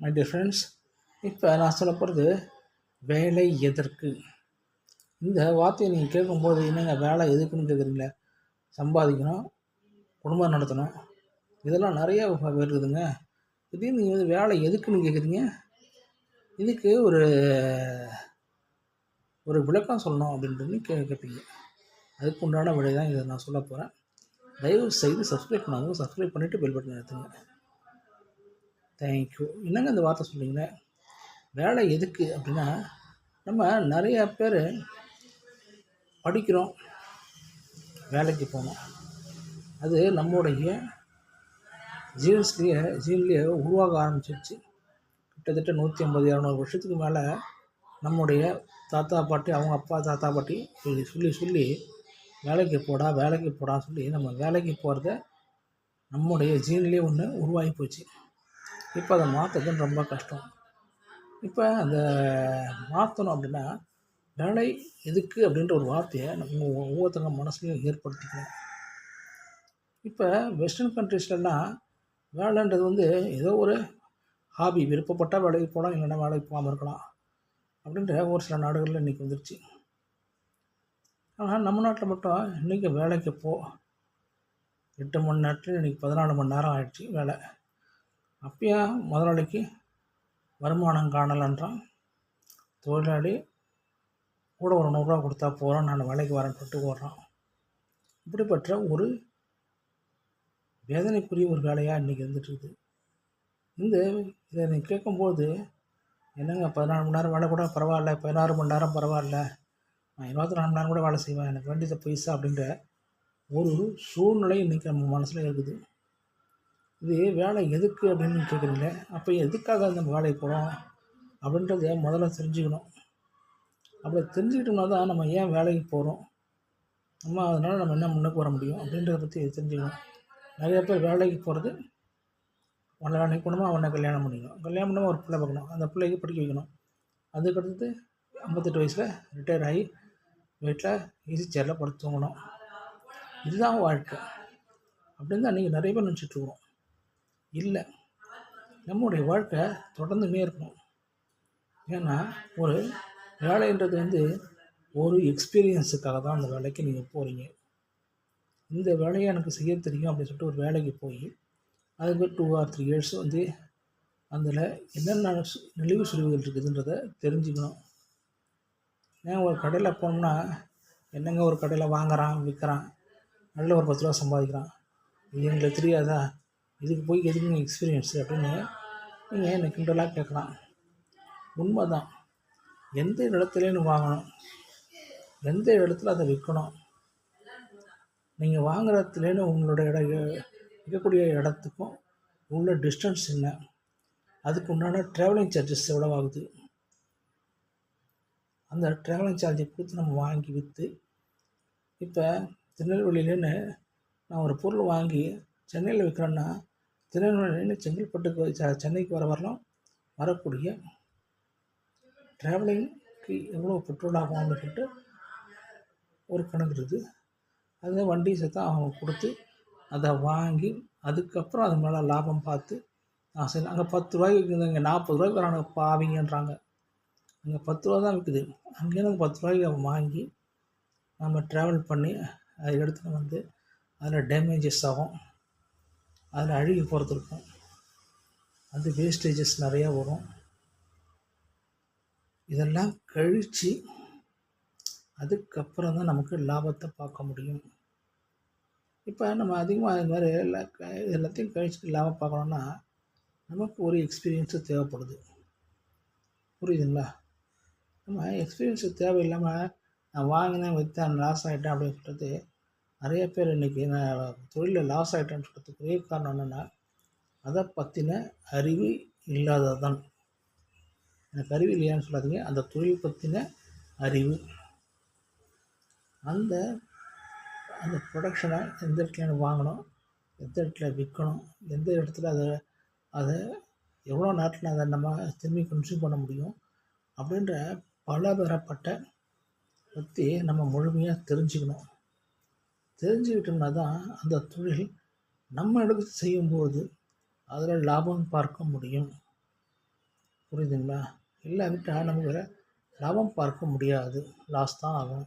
My dear friends இப்போ நான் சொல்ல போகிறது வேலை எதற்கு? இந்த வார்த்தையை நீங்கள் கேட்கும்போது என்னங்க வேலை எதுக்குன்னு கேட்குறீங்களே? சம்பாதிக்கணும் குடும்பம் நடத்தணும் இதெல்லாம் நிறைய இருக்குதுங்க திடீர்னு நீங்கள் வந்து வேலை எதுக்குன்னு கேட்குறீங்க? இதுக்கு ஒரு ஒரு விளக்கம் சொல்லணும் அப்படின்றது கே கேட்பீங்க. அதுக்கு உண்டான விடை தான் இதை நான் சொல்ல போகிறேன் தயவு செய்து சப்ஸ்கிரைப் பண்ணாதவங்க சப்ஸ்கிரைப் பண்ணிவிட்டு பெல் பட்டன் எடுத்துங்க தேங்க்யூ என்னங்க இந்த வார்த்தை சொல்கிறீங்களே வேலை எதுக்கு அப்படின்னா நம்ம நிறையா பேர் படிக்கிறோம் வேலைக்கு போகணும் அது நம்முடைய ஜீன்ஸ்லேயே ஜீன்லேயே உருவாக ஆரம்பிச்சிருச்சு. கிட்டத்தட்ட நூற்றி ஐம்பது இரநூறு வருஷத்துக்கு மேலே நம்முடைய தாத்தா பாட்டி அவங்க அப்பா தாத்தா பாட்டி சொல்லி சொல்லி சொல்லி வேலைக்கு போடா வேலைக்கு போடா சொல்லி நம்ம வேலைக்கு போகிறத நம்முடைய ஜீன்லேயே ஒன்று உருவாகி போச்சு. இப்போ அதை மாற்றுறது ரொம்ப கஷ்டம். இப்போ அந்த மாற்றணும் அப்படின்னா வேலை எதுக்கு அப்படின்ற ஒரு வார்த்தையை நம்ம ஒவ்வொருத்தங்க மனசுலையும் ஏற்படுத்திக்கணும். இப்போ வெஸ்டர்ன் கண்ட்ரீஸ்லலாம் வேலைன்றது வந்து ஏதோ ஒரு ஹாபி விருப்பப்பட்டால் வேலைக்கு போகலாம் இல்லைன்னா வேலைக்கு போகாமல் இருக்கலாம் அப்படின்ற ஒரு சில நாடுகளில் இன்றைக்கி வந்துருச்சு. ஆனால் நம்ம நாட்டில் மட்டும் இன்றைக்கி வேலைக்கு போ எட்டு மணி நேரத்தில் இன்றைக்கி பதினாலு மணி நேரம் ஆகிடுச்சு வேலை. அப்பயா முதலாளிக்கு வருமானம் காணலைன்றான் தொழிலாளி கூட ஒரு நூறுரூவா கொடுத்தா போகிறோம் நான் வேலைக்கு வரேன்னு சொல்லிட்டு ஓடுறான். இப்படிப்பட்ட ஒரு வேதனைக்குரிய ஒரு வேலையாக இன்றைக்கி இருந்துகிட்ருக்குது. இந்த இதை நீ கேட்கும்போது என்னங்க பதினாலு மணி நேரம் வேலை கூட பரவாயில்ல பதினாறு மணி நேரம் பரவாயில்ல நான் இருபத்தி நாலு மணி நேரம் கூட வேலை செய்வேன் எனக்கு வேண்டியது பைசா அப்படின்ற ஒரு சூழ்நிலை இன்றைக்கி நம்ம மனசில் இருக்குது. இது வேலை எதுக்கு அப்படின்னு கேட்குறீங்க? அப்போ எதுக்காக நம்ம வேலைக்கு போகிறோம் அப்படின்றத முதல்ல தெரிஞ்சுக்கணும். அப்படி தெரிஞ்சுக்கிட்டோம்னா தான் நம்ம ஏன் வேலைக்கு போகிறோம் நம்ம அதனால் நம்ம என்ன முன்னுக்கு வர முடியும்? அப்படின்றத பற்றி தெரிஞ்சுக்கணும். நிறைய பேர் வேலைக்கு போகிறது உன்னை வேலைக்கு போகணுமா அவனை கல்யாணம் பண்ணிக்கணும். கல்யாணம் பண்ணாமல் ஒரு பிள்ளை பார்க்கணும். அந்த பிள்ளைக்கு படிக்க வைக்கணும். அதுக்கடுத்து ஐம்பத்தெட்டு வயசில் ரிட்டையர் ஆகி வீட்டில் ஈஸி சேரில் படுத்து தூங்கணும். இதுதான் வாழ்க்கை. அப்படின்னு தான் நீங்கள் நிறைய பேர் நினச்சிட்ருக்கோம் இல்லை. நம்முடைய வாழ்க்கை தொடர்ந்துமே இருக்கணும் ஏன்னா ஒரு வேலைன்றது வந்து ஒரு எக்ஸ்பீரியன்ஸுக்காக தான் அந்த வேலைக்கு நீங்கள் போகிறீங்க இந்த வேலையை எனக்கு செய்ய தெரியும் அப்படின்னு சொல்லிட்டு ஒரு வேலைக்கு போய் அதுக்கு டூ ஆர் த்ரீ இயர்ஸ் வந்து அதில் என்னென்ன நெளிவு சுழிவுகள் இருக்குதுன்றதை தெரிஞ்சுக்கணும். ஏன் ஒரு கடையில் போனோம்னா என்னங்க ஒரு கடையில் வாங்குறான் விற்கிறான் நல்ல ஒரு பத்து ரூபா சம்பாதிக்கிறான். இது எங்களுக்கு தெரியாதா? இதுக்கு போய் எதுக்குங்க எக்ஸ்பீரியன்ஸு அப்படின்னு நீங்கள் என்னை கிண்டலாக கேட்கலாம். உண்மை தான் எந்த இடத்துலையும் வாங்கணும். எந்த இடத்துல அதை விற்கணும். நீங்கள் வாங்குறதுலேன்னு உங்களோட இடம் இருக்கக்கூடிய இடத்துக்கும் உள்ள டிஸ்டன்ஸ் என்ன? அதுக்கு உண்டான ட்ராவலிங் சார்ஜஸ் எவ்வளோ ஆகுது? அந்த ட்ராவலிங் சார்ஜை கொடுத்து நம்ம வாங்கி விற்று இப்போ திருநெல்வேலியிலேன்னு நான் ஒரு பொருள் வாங்கி சென்னையில் விற்கிறேன்னா திருநெல்வேலியில் செங்கல்பட்டுக்கு சென்னைக்கு வர வரலாம். வரக்கூடிய ட்ராவலிங்க்கு எவ்வளோ பெட்ரோல் ஆகும் அப்படின்னு சொல்லிட்டு ஒரு கணக்கு இருக்குது. அதை வண்டி சேர்த்தா அவங்க கொடுத்து அதை வாங்கி அதுக்கப்புறம் அது மேலே லாபம் பார்த்து நான் சரி அங்கே பத்து ரூபாய்க்கு இங்கே நாற்பது ரூபாய்க்கு வராங்க பாவிங்கன்றாங்க. அங்கே பத்து ரூபா தான் விற்குது அங்கேருந்து பத்து ரூபாய்க்கு வாங்கி நம்ம ட்ராவல் பண்ணி அதை எடுத்துகிட்டு வந்து அதில் டேமேஜஸ் ஆகும். அதில் அழுகி போகிறது இருக்கும் அது வேஸ்டேஜஸ் நிறையா வரும். இதெல்லாம் கழித்து அதுக்கப்புறம் தான் நமக்கு லாபத்தை பார்க்க முடியும். இப்போ நம்ம அதிகமாக அது மாதிரி எல்லா எல்லாத்தையும் கழிச்சுட்டு லாபம் பார்க்கணுன்னா நமக்கு ஒரு எக்ஸ்பீரியன்ஸு தேவைப்படுது. புரியுதுங்களா? நம்ம எக்ஸ்பீரியன்ஸு தேவையில்லாமல் நான் வாங்கினேன் விற்றேன் லாஸ் ஆகிட்டேன் அப்படின்னு சொல்கிறது நிறைய பேர் இன்றைக்கி நான் தொழிலில் லாஸ் ஆகிட்டேன்னு சொல்கிறதுக்கு ஒரே காரணம் என்னென்னா அதை பற்றின அறிவு இல்லாதது தான் எனக்கு அறிவு இல்லையான்னு சொல்லாதீங்க. அந்த தொழில் பற்றின அறிவு. அந்த அந்த ப்ரொடக்ஷனை எந்த இடத்துல வாங்கணும் எந்த இடத்துல விற்கணும் எந்த இடத்துல அதை அதை எவ்வளோ நேரத்தில் அதை நம்ம திரும்பி கன்சியூம் பண்ண முடியும் அப்படின்ற பல பெறப்பட்ட பற்றி நம்ம முழுமையாக தெரிஞ்சுக்கணும். தெரிஞ்சுக்கிட்டோம்னா தான் அந்த தொழில் நம்ம எடுத்து செய்யும்போது அதில் லாபம் பார்க்க முடியும். புரியுதுங்களா? இல்லாவிட்டால் நமக்கு லாபம் பார்க்க முடியாது. லாஸ் தான் ஆகும்.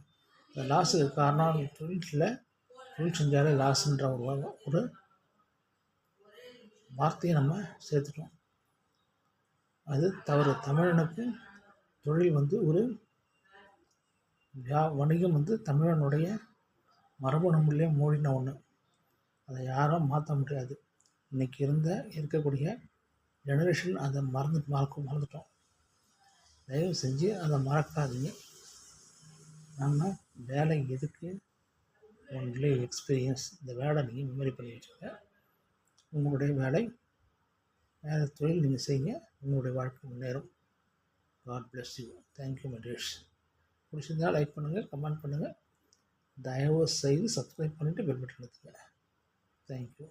இந்த லாஸுக்கு காரணம் தொழிலில் தொழில் செஞ்சாலே லாஸ்ன்ற ஒரு ஒரு வார்த்தையை நம்ம சேர்த்துட்டோம். அது தவறு. தமிழனுக்கு தொழில் வந்து ஒரு வியா வணிகம் வந்து தமிழனுடைய மரபணுமில்லே மூடின ஒன்று அதை யாரும் மாற்ற முடியாது. இன்றைக்கி இருந்த இருக்கக்கூடிய ஜெனரேஷன் அதை மறந்து மறக்க மறந்துட்டோம். தயவு செஞ்சு அதை மறக்காதீங்க. நம்ம வேலை எதுக்கு? உங்களே எக்ஸ்பீரியன்ஸ் இந்த வேலை நீங்கள் மெமரி பண்ணி வச்சுக்க உங்களுடைய வேலை வேறு தொழில் நீங்கள் செய்யுங்க. உங்களுடைய வாழ்க்கை முன்னேறும். God bless you thank you my dash பிடிச்சிருந்தா லைக் பண்ணுங்கள் கமெண்ட் பண்ணுங்கள் தயவு செய்து சப்ஸ்கிரைப் பண்ணிவிட்டு பெல் பட்டன் எடுத்துங்க தேங்க்யூ